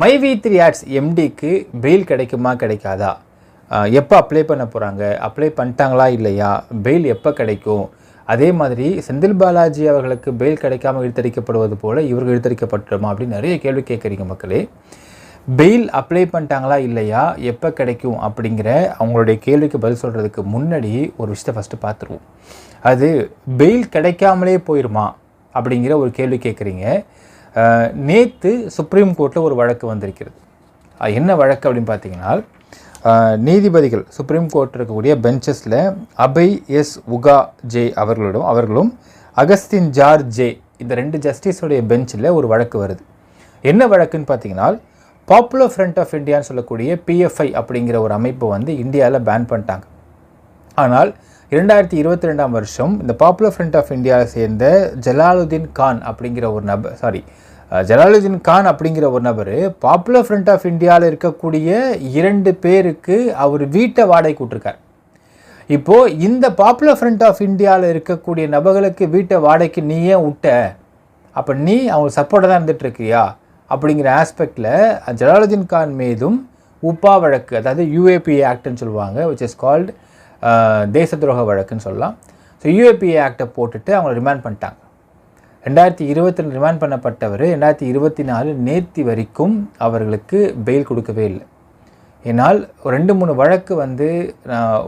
My V three ads எம்டிக்கு bail கிடைக்குமா கிடைக்காதா? எப்போ அப்ளை பண்ண போகிறாங்க அப்ளை பண்ணிட்டாங்களா இல்லையா? பெயில் எப்போ கிடைக்கும்? அதே மாதிரி செந்தில் பாலாஜி அவர்களுக்கு பெயில் கிடைக்காம இழுத்தடிக்கப்படுவது போல் இவர்கள் இழுத்தடிக்கப்பட்டுமா அப்படின்னு நிறைய கேள்வி கேட்குறீங்க மக்களே. பெயில் அப்ளை பண்ணிட்டாங்களா இல்லையா? எப்போ கிடைக்கும் அப்படிங்கிற அவங்களுடைய கேள்விக்கு பதில் சொல்கிறதுக்கு முன்னாடி ஒரு விஷயத்தை ஃபஸ்ட்டு பார்த்துருவோம். அது பெயில் கிடைக்காமலே போயிருமா அப்படிங்கிற ஒரு கேள்வி கேட்குறீங்க. நேற்று சுப்ரீம் கோர்ட்டில் ஒரு வழக்கு வந்திருக்கிறது. என்ன வழக்கு அப்படின்னு பார்த்தீங்கன்னா நீதிபதிகள் சுப்ரீம் கோர்ட் இருக்கக்கூடிய பெஞ்சஸில் அபய் எஸ் உகா ஜே அவர்களிடம் அவர்களும் அகஸ்டின் ஜார் ஜே இந்த ரெண்டு ஜஸ்டிஸுடைய பெஞ்சில் ஒரு வழக்கு வருது. என்ன வழக்குன்னு பார்த்தீங்கன்னா பாப்புலர் ஃப்ரண்ட் ஆஃப் இந்தியான்னு சொல்லக்கூடிய பிஎஃப்ஐ அப்படிங்கிற ஒரு அமைப்பை வந்து இந்தியாவில் பேன் பண்ணிட்டாங்க. ஆனால் இரண்டாயிரத்தி இருபத்தி ரெண்டாம் வருஷம் இந்த பாப்புலர் ஃப்ரண்ட் ஆஃப் இந்தியாவை சேர்ந்த ஜலாலுதீன் கான் அப்படிங்கிற ஒரு நபர் சாரி ஜலாலுதீன் கான் அப்படிங்கிற ஒரு நபர் பாப்புலர் ஃப்ரண்ட் ஆஃப் இந்தியாவில் இருக்கக்கூடிய இரண்டு பேருக்கு அவர் வீட்டை வாடகை கூட்டிருக்கார் இப்போது இந்த பாப்புலர் ஃப்ரண்ட் ஆஃப் இந்தியாவில் இருக்கக்கூடிய நபர்களுக்கு வீட்டை வாடகைக்கு நீ ஏன் விட்ட அப்போ நீ அவங்க சப்போர்ட்டாக தான் இருந்துகிட்ருக்கியா அப்படிங்கிற ஆஸ்பெக்டில் ஜலாலுதீன் கான் மீதும் உப்பா வழக்கு அதாவது யூஏபிஏ ஆக்ட்னு சொல்லுவாங்க விச் இஸ் கால்டு தேச துரோக வழக்குன்னு சொல்லலாம். ஸோ யூஏபிஏ ஆக்டை போட்டுட்டு அவங்கள ரிமாண்ட் பண்ணிட்டாங்க. ரெண்டாயிரத்தி இருபத்தில் ரிமாண்ட் பண்ணப்பட்டவர் ரெண்டாயிரத்தி இருபத்தி நாலு நேர்த்தி வரைக்கும் அவர்களுக்கு பெயில் கொடுக்கவே இல்லை. ஏன்னால் ரெண்டு மூணு வழக்கு வந்து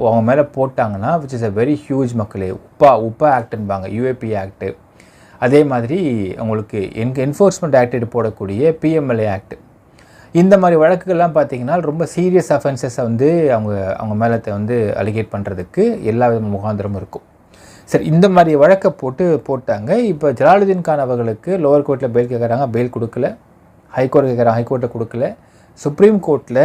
அவங்க மேலே போட்டாங்கன்னா which is a very huge மக்களே உப்பா உப்பா ஆக்டுன்பாங்க யூஏபி ஆக்ட்டு அதே மாதிரி உங்களுக்கு என் என்ஃபோர்ஸ்மெண்ட் ஆக்ட் போடக்கூடிய பிஎம்எல்ஏ ஆக்ட் இந்த மாதிரி வழக்குகள்லாம் பார்த்தீங்கன்னா ரொம்ப சீரியஸ் அஃபென்சஸை வந்து அவங்க அவங்க மேலே வந்து அலிகேட் பண்ணுறதுக்கு எல்லா விதமான முகாந்திரமும் இருக்கும். சரி இந்த மாதிரி வழக்கை போட்டு போட்டாங்க. இப்போ ஜலாலுதீன் கான் அவர்களுக்கு லோவர் கோர்ட்டில் பெயில் கேட்குறாங்க பெயில் கொடுக்கல. ஹைகோர்ட் கேட்குறாங்க ஹைகோர்ட்டை கொடுக்கல. சுப்ரீம் கோர்ட்டில்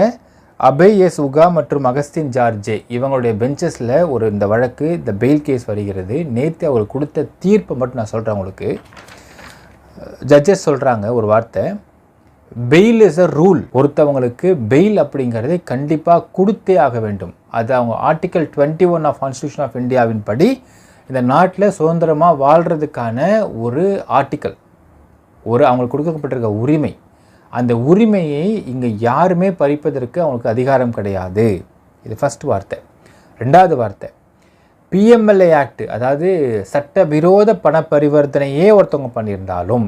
அபய் எஸ் உகா மற்றும் அகஸ்தின் ஜார்ஜே இவங்களுடைய பெஞ்சஸில் ஒரு இந்த வழக்கு இந்த பெயில் கேஸ் வருகிறது. நேற்று அவர் கொடுத்த தீர்ப்பை மட்டும் நான் சொல்கிறேன் உங்களுக்கு. ஜட்ஜஸ் சொல்கிறாங்க ஒரு வார்த்தை. பெயில் இஸ் அ ரூல் ஒருத்தவங்களுக்கு பெயில் அப்படிங்கிறதை கண்டிப்பாக கொடுத்தே ஆக வேண்டும். அது அவங்க article twenty one of constitution of இந்தியாவின் படி இந்த நாட்டில் சுதந்திரமாக வாழ்கிறதுக்கான ஒரு ஆர்டிக்கல் ஒரு அவங்களுக்கு கொடுக்கப்பட்டிருக்க உரிமை. அந்த உரிமையை இங்கே யாருமே பறிப்பதற்கு அவங்களுக்கு அதிகாரம் கிடையாது. இது ஃபஸ்ட் வார்த்தை. ரெண்டாவது வார்த்தை. பிஎம்எல்ஏ ஆக்ட் அதாவது சட்டவிரோத பண பரிவர்த்தனையே ஒருத்தவங்க பண்ணியிருந்தாலும்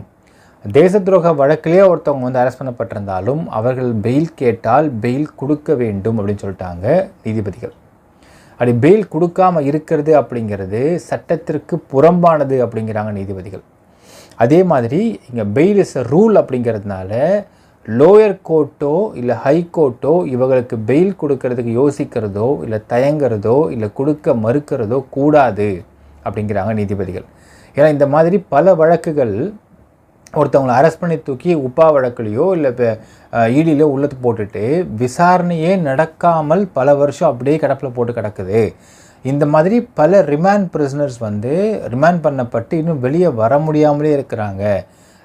தேச துரோக வழக்கிலே ஒருத்தவங்க வந்து அரெஸ்ட் பண்ணப்பட்டிருந்தாலும் அவர்கள் பெயில் கேட்டால் பெயில் கொடுக்க வேண்டும் அப்படின்னு சொல்லிட்டாங்க நீதிபதிகள். அப்படி பெயில் கொடுக்காம இருக்கிறது அப்படிங்கிறது சட்டத்திற்கு புறம்பானது அப்படிங்கிறாங்க நீதிபதிகள். அதே மாதிரி இங்கே பெயில் இஸ் அ ரூல் அப்படிங்கிறதுனால லோயர் கோர்ட்டோ இல்லை ஹை கோர்ட்டோ இவங்களுக்கு பெயில் கொடுக்கறதுக்கு யோசிக்கிறதோ இல்லை தயங்குறதோ இல்லை கொடுக்க மறுக்கிறதோ கூடாது அப்படிங்கிறாங்க நீதிபதிகள். ஏன்னா இந்த மாதிரி பல வழக்குகள் ஒருத்தவங்களை அரெஸ்ட் பண்ணி தூக்கி உப்பா வழக்குலையோ இல்லை இப்போ ஈடியிலோ உள்ளத்து போட்டுட்டு விசாரணையே நடக்காமல் பல வருஷம் அப்படியே கிடப்பில் போட்டு கிடக்குது. இந்த மாதிரி பல ரிமாண்ட் பிரிசனர்ஸ் வந்து ரிமாண்ட் பண்ணப்பட்டு இன்னும் வெளியே வர முடியாமலே இருக்கிறாங்க.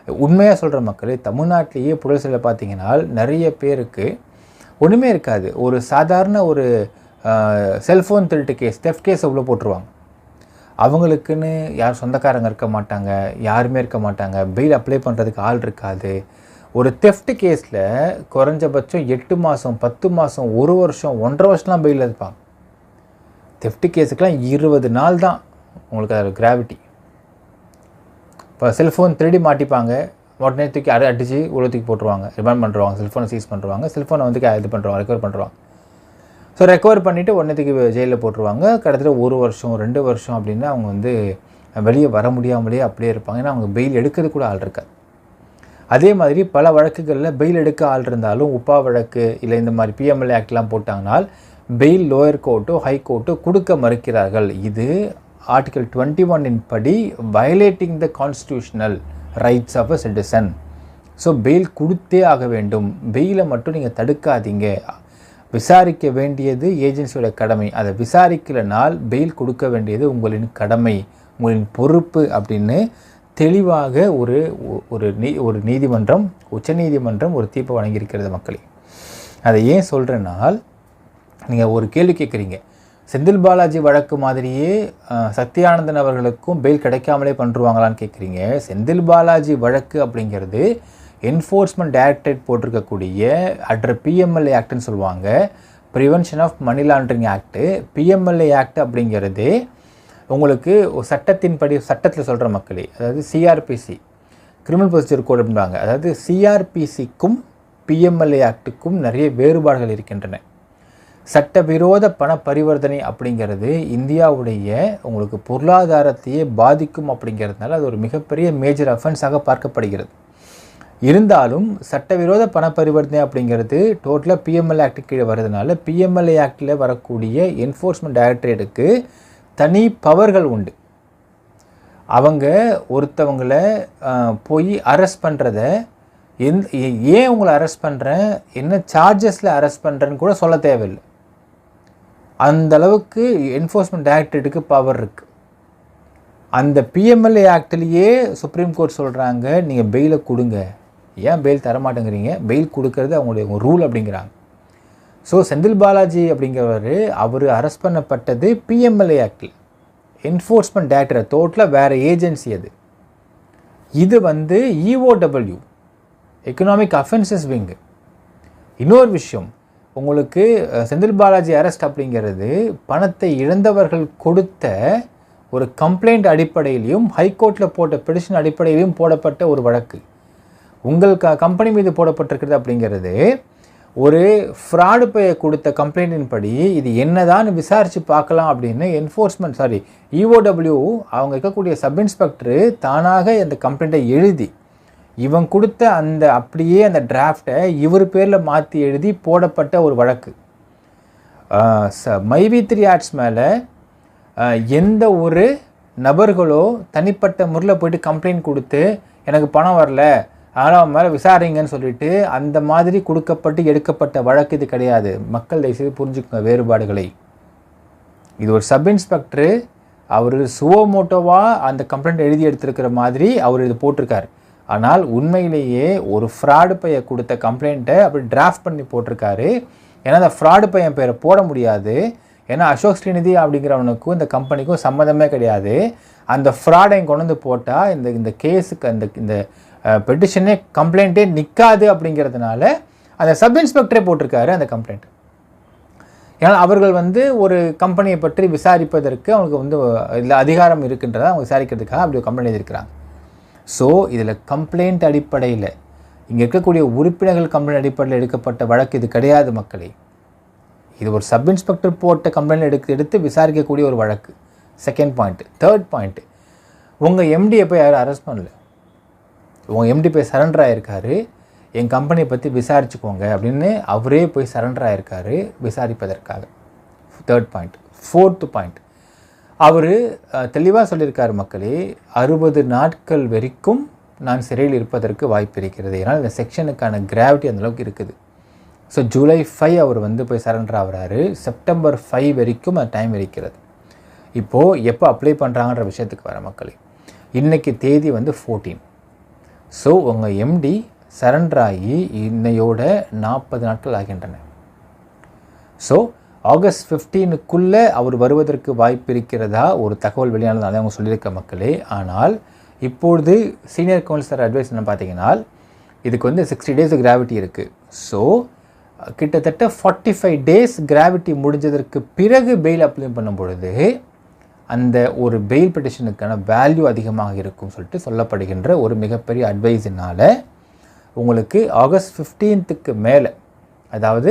உண்மையாக சொல்கிற மக்களே தமிழ்நாட்டிலேயே புழல் பார்த்தீங்கன்னா நிறைய பேருக்கு ஒன்றுமே இருக்காது. ஒரு சாதாரண ஒரு செல்ஃபோன் திருட்டு கேஸ் தெஃப்ட் கேஸ் உள்ளே போட்டுருவாங்க. அவங்களுக்குன்னு யார் சொந்தக்காரங்க இருக்க மாட்டாங்க யாருமே இருக்க மாட்டாங்க. பெயில் அப்ளை பண்ணுறதுக்கு ஆள் இருக்காது. ஒரு தெஃப்ட் கேஸில் குறைஞ்சபட்சம் எட்டு மாதம் பத்து மாதம் ஒரு வருஷம் ஒன்றரை வருஷம்லாம் பெயில் இருப்பாங்க தெஃப்ட் கேஸுக்கெலாம் இருபது நாள் தான் உங்களுக்கு அது கிராவிட்டி இப்போ செல்ஃபோன் திருடி மாட்டிப்பாங்க. உடனே தூக்கி அடி அடித்து உள்ள தூக்கி போட்டுருவாங்க. ரிமாண்ட் பண்ணுறாங்க செல்ஃபோனை சீஸ் பண்ணுறாங்க செல்ஃபோனை வந்து இது பண்ணுறாங்க ரெக்கவர் பண்ணுறாங்க ஸோ ரெக்கவர் பண்ணிவிட்டு ஒன்றத்துக்கு ஜெயிலில் போட்டுருவாங்க. கிட்டத்தட்ட ஒரு வருஷம் ரெண்டு வருஷம் அப்படின்னு அவங்க வந்து வெளியே வர முடியாமலேயே அப்படியே இருப்பாங்க. ஏன்னா அவங்க பெயில் எடுக்கிறது கூட ஆள் இருக்காது. அதே மாதிரி பல வழக்குகளில் பெயில் எடுக்க ஆள் இருந்தாலும் உப்பா வழக்கு இல்லை இந்த மாதிரி பிஎம்எல்ஏ ஆக்ட்லாம் போட்டாங்கனால் பெயில் லோயர் கோர்ட்டோ ஹை கோர்ட்டோ கொடுக்க மறுக்கிறார்கள். இது ஆர்டிகல் டுவெண்ட்டி ஒன்னின் படி violating the constitutional rights of a citizen so bail கொடுத்தே ஆக வேண்டும். பெயிலை மட்டும் நீங்கள் தடுக்காதீங்க. விசாரிக்க வேண்டியது ஏஜென்சியோட கடமை. அதை விசாரிக்கலனால் பெயில் கொடுக்க வேண்டியது உங்களின் கடமை உங்களின் பொறுப்பு அப்படின்னு தெளிவாக ஒரு ஒரு நீ ஒரு நீதிமன்றம் உச்சநீதிமன்றம் ஒரு தீர்ப்பை வழங்கியிருக்கிறது மக்களே. அதை ஏன் சொல்கிறேன்னால் நீங்கள் ஒரு கேள்வி கேட்குறீங்க. செந்தில் பாலாஜி வழக்கு மாதிரியே சத்தியானந்தன் சத்யானந்தன் அவர்களுக்கும் பெயில் கிடைக்காமலே பண்ணுருவாங்களான்னு கேட்குறீங்க. செந்தில் பாலாஜி வழக்கு அப்படிங்கிறது என்ஃபோர்ஸ்மெண்ட் டைரக்டரேட் போட்டிருக்கக்கூடிய அட்ர பிஎம்எல்ஏ ஆக்ட்னு சொல்லுவாங்க. Prevention of money laundering act PMLA act அப்படிங்கிறது உங்களுக்கு ஒரு சட்டத்தின்படி சட்டத்தில் சொல்கிற மக்களே அதாவது சிஆர்பிசி கிரிமினல் ப்ரொசீஜர் கோட் அப்படின்பாங்க அதாவது சிஆர்பிசிக்கும் பிஎம்எல்ஏ ஆக்ட்டுக்கும் நிறைய வேறுபாடுகள் இருக்கின்றன. சட்டவிரோத பண பரிவர்த்தனை அப்படிங்கிறது இந்தியாவுடைய உங்களுக்கு பொருளாதாரத்தையே பாதிக்கும் அப்படிங்கிறதுனால அது ஒரு மிகப்பெரிய மேஜர் அஃபென்ஸாக பார்க்கப்படுகிறது. இருந்தாலும் சட்டவிரோத பண பரிவர்த்தனை அப்படிங்கிறது டோட்டலாக பிஎம்எல் ஆக்ட் கீழே வர்றதுனால பிஎம்எல்ஏ ஆக்டில் வரக்கூடிய என்ஃபோர்ஸ்மெண்ட் டைரக்டரேட்டுக்கு தனி பவர்கள் உண்டு. அவங்க ஒருத்தவங்களை போய் அரெஸ்ட் பண்ணுறத எந் ஏ- ஏன் உங்களை அரெஸ்ட் பண்ணுறேன் என்ன சார்ஜஸில் அரெஸ்ட் பண்ணுறேன்னு கூட சொல்ல தேவையில்லை. அந்தளவுக்கு என்ஃபோர்ஸ்மெண்ட் டைரக்டரேட்டுக்கு பவர் இருக்குது அந்த பிஎம்எல்ஏ ஆக்டிலேயே சுப்ரீம் கோர்ட் சொல்கிறாங்க நீங்கள் பெயிலை கொடுங்க. ஏன் பெயில் தரமாட்டேங்கிறீங்க? பெயில் கொடுக்கறது அவங்களுடைய ரூல் அப்படிங்கிறாங்க. ஸோ செந்தில் பாலாஜி அப்படிங்கிறவர் அவர் அரெஸ்ட் பண்ணப்பட்டது பிஎம்எல்ஏ ஆக்டில் என்ஃபோர்ஸ்மெண்ட் டேரக்டரை தோட்டில் வேறு ஏஜென்சி அது. இது வந்து இஓடபிள்யூ எக்கனாமிக் அஃபென்சஸ் விங்கு இன்னொரு விஷயம் உங்களுக்கு செந்தில் பாலாஜி அரெஸ்ட் அப்படிங்கிறது பணத்தை இழந்தவர்கள் கொடுத்த ஒரு கம்ப்ளைண்ட் அடிப்படையிலையும் ஹைகோர்ட்டில் போட்ட பெடிஷன் அடிப்படையிலையும் போடப்பட்ட ஒரு வழக்கு. உங்கள் க கம்பெனி மீது போடப்பட்டிருக்கிறது அப்படிங்கிறது ஒரு ஃப்ராடு பே கொடுத்த கம்ப்ளைண்டின் படி இது என்னதான் விசாரித்து பார்க்கலாம் அப்படின்னு என்ஃபோர்ஸ்மெண்ட் சாரி இஓடபிள்யூ அவங்க இருக்கக்கூடிய சப் இன்ஸ்பெக்டரு தானாக அந்த கம்ப்ளைண்ட்டை எழுதி இவன் கொடுத்த அந்த அப்படியே அந்த டிராஃப்டை இவர் பேரில் மாற்றி எழுதி போடப்பட்ட ஒரு வழக்கு. ச மைவி த்ரீ ஆர்ட்ஸ் மேலே எந்த ஒரு நபர்களோ தனிப்பட்ட முறையில் போயிட்டு கம்ப்ளைண்ட் கொடுத்து எனக்கு பணம் வரல ஆனால் அவன் மேலே விசாரிங்கன்னு சொல்லிட்டு அந்த மாதிரி கொடுக்கப்பட்டு எடுக்கப்பட்ட வழக்கு இது கிடையாது. மக்கள் தயவுசெய்து புரிஞ்சுக்கோங்க வேறுபாடுகளை. இது ஒரு சப் இன்ஸ்பெக்டரு அவர் சுவோமோட்டோவாக அந்த கம்ப்ளைண்ட் எழுதி எடுத்திருக்கிற மாதிரி அவர் இது போட்டிருக்காரு. ஆனால் உண்மையிலேயே ஒரு ஃப்ராடு பையன் கொடுத்த கம்ப்ளைண்ட்டை அப்படி டிராஃப்ட் பண்ணி போட்டிருக்காரு. ஏன்னா அந்த ஃப்ராடு பையன் பேரை போட முடியாது. ஏன்னா அசோக் ஸ்ரீநிதி அப்படிங்கிறவனுக்கும் இந்த கம்பெனிக்கும் சம்மந்தமே கிடையாது. அந்த ஃப்ராடை கொண்டு வந்து போட்டால் இந்த இந்த கேஸுக்கு அந்த இந்த பெட்டிஷனே கம்ப்ளைண்ட்டே நிற்காது அப்படிங்கிறதுனால அந்த சப் இன்ஸ்பெக்டரே போட்டிருக்காரு அந்த கம்ப்ளைண்ட் ஏன்னா அவர்கள் வந்து ஒரு கம்பெனியை பற்றி விசாரிப்பதற்கு அவங்களுக்கு வந்து இதில் அதிகாரம் இருக்குன்றதை அவங்க விசாரிக்கிறதுக்காக அப்படி ஒரு கம்ப்ளைண்ட் எழுதியிருக்கிறாங்க. ஸோ இதில் கம்ப்ளைண்ட் அடிப்படையில் இங்கே இருக்கக்கூடிய உறுப்பினர்கள் கம்ப்ளைண்ட் அடிப்படையில் எடுக்கப்பட்ட வழக்கு இது கிடையாது மக்களே. இது ஒரு சப் இன்ஸ்பெக்டர் போட்ட கம்ப்ளைண்ட் எடுத்து எடுத்து விசாரிக்கக்கூடிய ஒரு வழக்கு. செகண்ட் பாயிண்ட்டு தேர்ட் பாயிண்ட்டு உங்கள் எம்டியை போய் யாரும் அரெஸ்ட் பண்ணல. உங்கள் எம்டி போய் சரண்டர் ஆகிருக்காரு என் கம்பெனியை பற்றி விசாரிச்சுக்கோங்க அப்படின்னு அவரே போய் சரண்டர் ஆகிருக்காரு விசாரிப்பதற்காக. தேர்ட் பாயிண்ட் ஃபோர்த்து பாயிண்ட் அவர் தெளிவாக சொல்லியிருக்காரு மக்களே அறுபது நாட்கள் வரைக்கும் நான் சிறையில் இருப்பதற்கு வாய்ப்பு இருக்கிறது. ஏன்னால் இந்த செக்ஷனுக்கான கிராவிட்டி அந்தளவுக்கு இருக்குது. ஸோ ஜூலை ஃபைவ் அவர் வந்து போய் சரண்டர் ஆகுறாரு. செப்டம்பர் ஃபைவ் வரைக்கும் அந்த டைம் இருக்கிறது. இப்போது எப்போ அப்ளை பண்ணுறாங்கன்ற விஷயத்துக்கு வர மக்களே இன்றைக்கி தேதி வந்து ஃபோர்டீன் ஸோ உங்கள் எம்டி சரண்டர் ஆகி இன்னையோட நாற்பது நாட்கள் ஆகின்றன. ஸோ ஆகஸ்ட் ஃபிஃப்டீனுக்குள்ளே அவர் வருவதற்கு வாய்ப்பு இருக்கிறதா? ஒரு தகவல் வெளியானதால அவங்க சொல்லியிருக்க மக்களே. ஆனால் இப்பொழுது சீனியர் கவுன்சிலர் அட்வைஸ் என்ன பார்த்தீங்கன்னா இதுக்கு வந்து சிக்ஸ்டி டேஸ் கிராவிட்டி இருக்குது ஸோ கிட்டத்தட்ட ஃபார்ட்டி ஃபைவ் டேஸ் கிராவிட்டி முடிஞ்சதற்கு பிறகு பெயில் அப்ளை பண்ணும் பொழுது அந்த ஒரு பெயில் பெட்டிஷனுக்கான வேல்யூ அதிகமாக இருக்கும் சொல்லிட்டு சொல்லப்படுகின்ற ஒரு மிகப்பெரிய அட்வைஸினால் உங்களுக்கு ஆகஸ்ட் ஃபிஃப்டீன்த்துக்கு மேலே அதாவது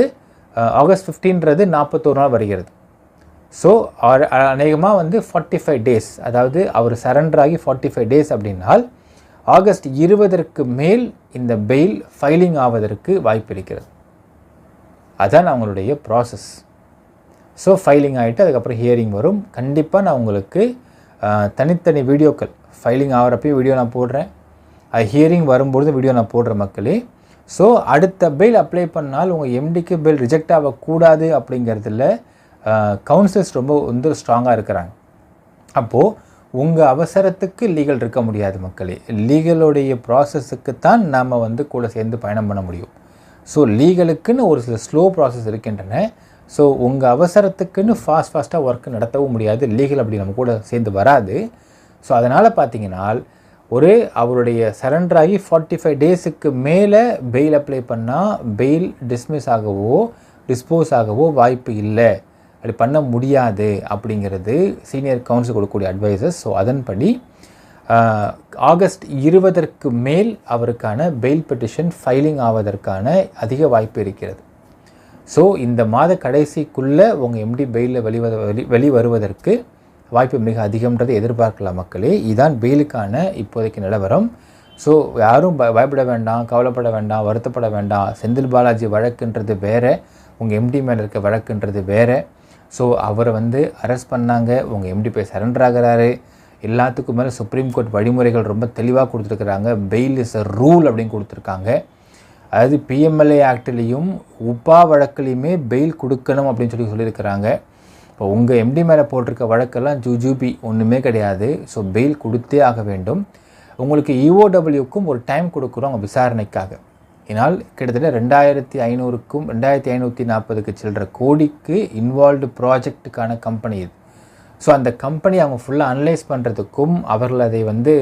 ஆகஸ்ட் ஃபிஃப்டீன்றது நாற்பத்தோரு நாள் வருகிறது. ஸோ அநேகமாக வந்து ஃபார்ட்டி ஃபைவ் டேஸ் அதாவது அவர் சரண்டர் ஆகி ஃபார்ட்டி ஃபைவ் டேஸ் அப்படின்னால் ஆகஸ்ட் இருபதற்கு மேல் இந்த பெயில் ஃபைலிங் ஆவதற்கு வாய்ப்பு இருக்கிறது. அதான் அவங்களுடைய ப்ராசஸ் ஸோ ஃபைலிங் ஆகிட்டு அதுக்கப்புறம் ஹியரிங் வரும். கண்டிப்பாக நான் உங்களுக்கு தனித்தனி வீடியோக்கள் ஃபைலிங் ஆகிறப்பையும் வீடியோ நான் போடுறேன். அது ஹியரிங் வரும்பொழுது வீடியோ நான் போடுற மக்களே. ஸோ அடுத்த பெயில் அப்ளை பண்ணால் உங்கள் எம்டிக்கு பெயில் ரிஜெக்ட் ஆகக்கூடாது அப்படிங்கிறதுல கவுன்சில்ஸ் ரொம்ப வந்து ஸ்ட்ராங்காக இருக்கிறாங்க. அப்போது உங்கள் அவசரத்துக்கு லீகல் இருக்க முடியாது மக்களே. லீகலுடைய ப்ராசஸுக்கு தான் நாம் வந்து கூட சேர்ந்து பயணம் பண்ண முடியும். ஸோ லீகலுக்குன்னு ஒரு சில ஸ்லோ ப்ராசஸ் இருக்கின்றன. ஸோ உங்கள் அவசரத்துக்குன்னு ஃபாஸ்ட் ஃபாஸ்ட்டாக ஒர்க் நடத்தவும் முடியாது. லீகல் அப்படி நம்ம கூட சேர்ந்து வராது. ஸோ அதனால் பார்த்தீங்கன்னா ஒரு அவருடைய சரண்டர் ஆகி ஃபார்ட்டி ஃபைவ் டேஸுக்கு மேலே பெயில் அப்ளை பண்ணால் பெயில் டிஸ்மிஸ் ஆகவோ டிஸ்போஸ் ஆகவோ வாய்ப்பு இல்லை. அப்படி பண்ண முடியாது அப்படிங்கிறது சீனியர் கவுன்சில் கொடுக்கக்கூடிய அட்வைசஸ் ஸோ அதன்படி ஆகஸ்ட் இருபதற்கு மேல் அவருக்கான பெயில் பெட்டிஷன் ஃபைலிங் ஆவதற்கான அதிக வாய்ப்பு இருக்கிறது. ஸோ இந்த மாத கடைசிக்குள்ளே உங்கள் எம்டி பெயிலில் வெளிவத வெளி வெளி வருவதற்கு வாய்ப்பு மிக அதிகம்ன்றதை எதிர்பார்க்கலாம் மக்களே. இதுதான் பெயிலுக்கான இப்போதைக்கு நிலவரம். ஸோ யாரும் பயப்பட வேண்டாம் கவலைப்பட வேண்டாம் வருத்தப்பட வேண்டாம். செந்தில் பாலாஜி வழக்குன்றது வேறு உங்கள் எம்டி மேலே இருக்க வழக்குன்றது வேற. ஸோ அவரை வந்து அரெஸ்ட் பண்ணாங்க. உங்கள் எம்டி போய் சரண்டர் ஆகிறாரு. எல்லாத்துக்கும் மேலே சுப்ரீம் கோர்ட் வழிமுறைகள் ரொம்ப தெளிவாக கொடுத்துருக்குறாங்க. பெயில் இஸ் அ ரூல் அப்படின்னு கொடுத்துருக்காங்க. அதாவது பிஎம்எல்ஏ ஆக்ட்லேயும் உப்பா வழக்குலையுமே பெயில் கொடுக்கணும் அப்படின்னு சொல்லி சொல்லியிருக்கிறாங்க. இப்போ உங்கள் எம்டி மேலே போட்டிருக்க வழக்கெல்லாம் ஜுஜூபி ஒன்றுமே கிடையாது. ஸோ பெயில் கொடுத்தே ஆக வேண்டும். உங்களுக்கு இஓடபிள்யூக்கும் ஒரு டைம் கொடுக்குறோம் விசாரணைக்காக. இதனால் கிட்டத்தட்ட ரெண்டாயிரத்தி ஐநூறுக்கும் ரெண்டாயிரத்தி ஐநூற்றி நாற்பதுக்கு சில்லற கோடிக்கு இன்வால்வ்டு ப்ராஜெக்ட்டுக்கான கம்பெனி இது. ஸோ அந்த கம்பெனி அவங்க ஃபுல்லாக அனலைஸ் பண்ணுறதுக்கும் அவர்கள் அதை வந்து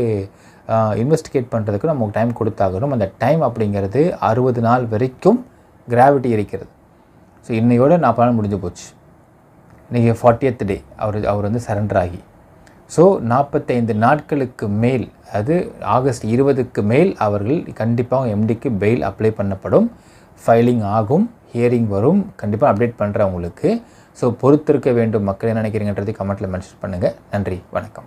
இன்வெஸ்டிகேட் பண்ணுறதுக்கு நமக்கு டைம் கொடுத்தாகணும். அந்த டைம் அப்படிங்கிறது அறுபது நாள் வரைக்கும் கிராவிட்டி இருக்கிறது ஸோ இன்னையோட நாற்பது நாள் முடிஞ்சு போச்சு. இன்றைக்கி ஃபார்ட்டியத் டே அவர் அவர் வந்து சரண்டர் ஆகி. ஸோ நாற்பத்தைந்து நாட்களுக்கு மேல் அது ஆகஸ்ட் இருபதுக்கு மேல் அவர்கள் கண்டிப்பாக எம்டிக்கு பெயில் அப்ளை பண்ணப்படும். ஃபைலிங் ஆகும் ஹியரிங் வரும் கண்டிப்பாக அப்டேட் பண்ணுறேன் ஸோ பொறுத்திருக்க வேண்டும் மக்கள் என்ன நினைக்கிறீங்கன்றதை கமெண்ட்டில் மென்ஷன் பண்ணுங்கள் நன்றி வணக்கம்.